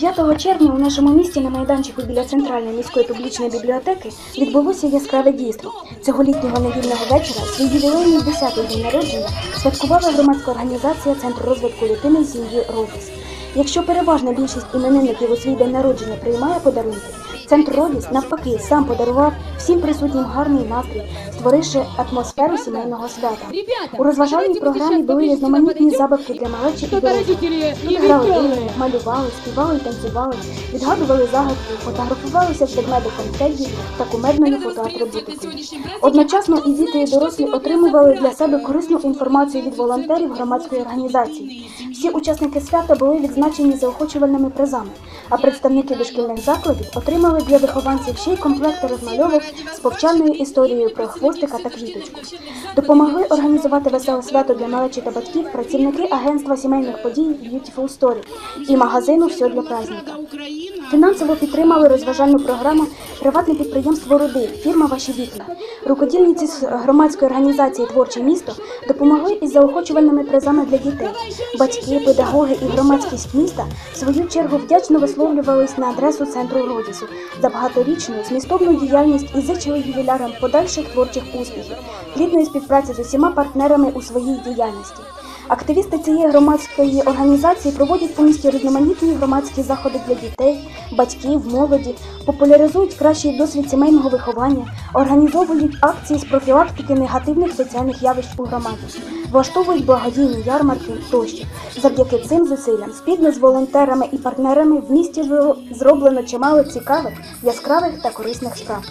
6 червня у нашому місті на майданчику біля центральної міської публічної бібліотеки відбулося яскраве дійство. Цього літнього недільного вечора свій ювілейний 10-й день народження святкувала громадська організація Центр розвитку дитини сім'ї Родіс. Якщо переважна більшість іменинників у свій день народження приймає подарунки, центр Родіс навпаки сам подарував всім присутнім гарний настрій, створивши атмосферу сімейного свята. У розважальній програмі були різноманітні забавки для малечі і дорослих. Люди грали ігри, малювали, співали і танцювали, відгадували загадки, фотографувалися з ведмедиком Тедді та кумедною фотоатрибутикою. Одночасно і діти, і дорослі отримували для себе корисну інформацію від волонтерів громадської організації. Всі учасники свята були відзначені заохочувальними призами, а представники дошкільних закладів отримали для вихованців ще й комплекти розмальовок з повчальною історією про хвостика та квіточку. Допомогли організувати веселе свято для малечі та батьків працівники агентства сімейних подій Beautiful Story і магазину Все для праздника. Фінансово підтримали розважальну програму приватне підприємство Руди, фірма Ваші вікна. Рукодільниці з громадської організації Творче місто допомогли із заохочувальними призами для дітей. Батьки, педагоги і громадськість міста в свою чергу вдячно висловлювались на адресу центру Родісу за багаторічну змістовну діяльність і зичили ювілярам подальших творчих успіхів, плідної співпраці з усіма партнерами у своїй діяльності. Активісти цієї громадської організації проводять по місті різноманітні громадські заходи для дітей, батьків, молоді, популяризують кращий досвід сімейного виховання, організовують акції з профілактики негативних соціальних явищ у громаді, влаштовують благодійні ярмарки тощо. Завдяки цим зусиллям, спільно з волонтерами і партнерами в місті зроблено чимало цікавих, яскравих та корисних справ.